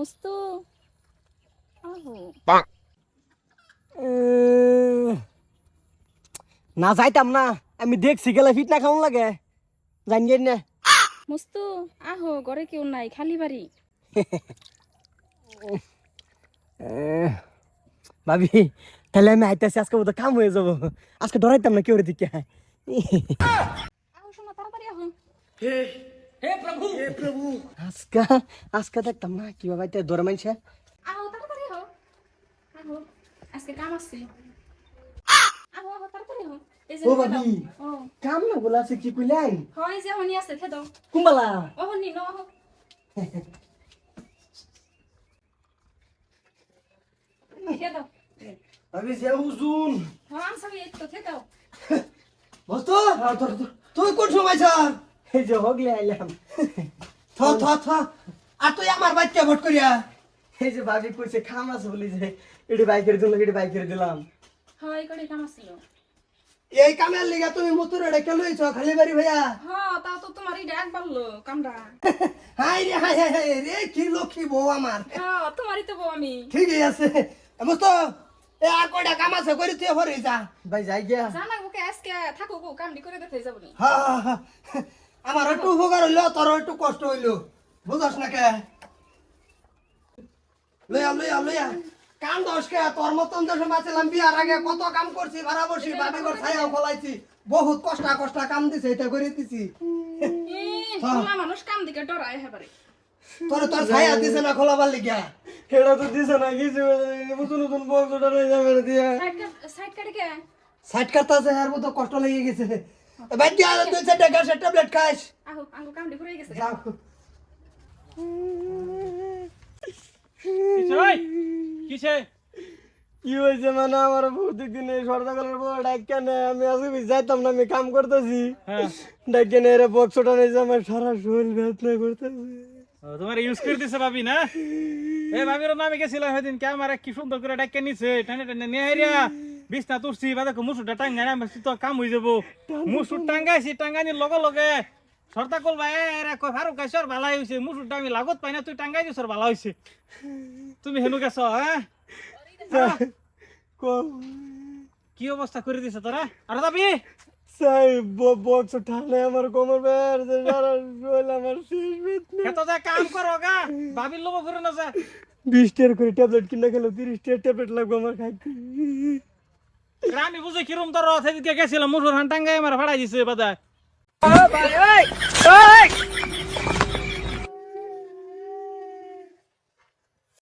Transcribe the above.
মুস্তু আহো। না যাইতাম না। আমি দেখছি গেলে ফিট না খাওয়ান লাগে। জানি না। মুস্তু আহো ঘরে কেউ নাই খালি বাড়ি। ভাবি তাহলে আমি আইতাছি আজকে বোধ কাম হয়ে যাব। আজকে ডরাইতাম না কেউ দিকে। আহো শোনো তাড়াতাড়ি আহো। আজকে আজকে দেখতাম না কি বাবা এটা ডরে মানছে আহো তাড়াতাড়ি আহো। আহো আজকে কাম আছে। আহো আহো তাড়াতাড়ি যে ও ও। কাম না বলে আছে কি কইলেন হয় যে হনি আছে খেয়ে দাও। কুম্বালা! ও হনি নো দাও। ভাবি যে হুজুন হ্যাঁ আমি সবই এই তো দাও। বস্ত তুই কোন সময় স্যার এই যে হগলে আইলাম। থ থ থ। আর তুই আমার বাচ্চা ভোট করিয়া? এই যে ভাবি কইছে খাম আছে বলি যে এটি বাইকের দিল এটি বাইকের দিলাম। হয় করে কাম আছিল এই কামের লিগা তুমি মুতুর ডেকে লইছ খালি বাড়ি ভাইয়া? হ্যাঁ তাও তো তোমার এই ডাক বাড়লো কামটা হাই রে হাই হাই হাই রে কি লক্ষ্মী বউ আমার। হ্যাঁ তোমারই তো বউ আমি। ঠিকই আছে। মস্ত এ আর কয়টা কাম আছে করি তুই হরে যা। ভাই যাই গিয়া। জানা ওকে আজকে থাকো গো কামটি করে দেখতে যাব নি। হা, হা, হা। আমার একটু উপকার হইল তোর একটু কষ্ট হইল। বুঝস না কে? লইয়া লইয়া লইয়া। কাম কে? তোর মতন যে বিয়ার আগে কত কাম করছি ভাড়া বসি বাবি ঘর ছায়া ফলাইছি বহুত কষ্ট কষ্ট কাম দিছে এটা করে দিছি। মানুষ কাম দিকে ডরায় হেবারে তোর তোর ছায়া দিছে না খোলাবার লিগা হেডা তো দিছে না কিছু নতুন নতুন বক্স ওটা দিয়া। সাইড কাট সাইড কাটে কে? সাইড কাটতাছে আর মতো কষ্ট লেগে গেছে। বাদ দিয়া দুই চারটা গ্যাসের ট্যাবলেট খাইস। আহো আঙ্গো কামটি করে গেছে। যাও। কিছে ওই কিছে কি হয়েছে মানে আমার প্রত্যেক দিন এই সর্দাকালের বউ ডাক্কা নেই আমি আজকে যাইতাম না আমি কাম করতেছি। হ্যাঁ। ডাক্কা নেই রে বক্স যে আমার সারা শরীর বেদনা করতেছে। তোমার ইউজ করে দিছে ভাবি না? এ ভাবির নামে গেছিলাম সেদিন কে আমার কি সুন্দর করে ডাক্কে নিছে টানে টানে নিয়ে হাইরা বিছনা তুলছি বাদে মুসুরটা টাঙ্গাই না তো কাম হয়ে যাব। মুসুর টাঙ্গাইছি টাঙ্গাইনি লগে লগে। সর্দা কল ভাই এরা কই ফারুক গাছর ভালো হয়েছে মুসুরটা আমি লাগত পাই না তুই টাঙ্গাই দিছর ভালো হয়েছে তুমি হেনু গেছ হ্যাঁ? কি অবস্থা করে দিছে তোরা? আর দাবি? সাই বক্স ঠানে আমার কোমর বের যে সারা শরীর আমার শেষ বেদনা এত যা কাম করো গা ভাবির লোভ করে না যা। বিশ টাকার করে ট্যাবলেট কিনে খেলো তিরিশ টাকার ট্যাবলেট লাগবে আমার খাইতে। আমি বুঝে কিরম তোর সেদিকে গেছিলাম মুসুর হান টাঙ্গাই আমার ভাড়া দিছে বাদা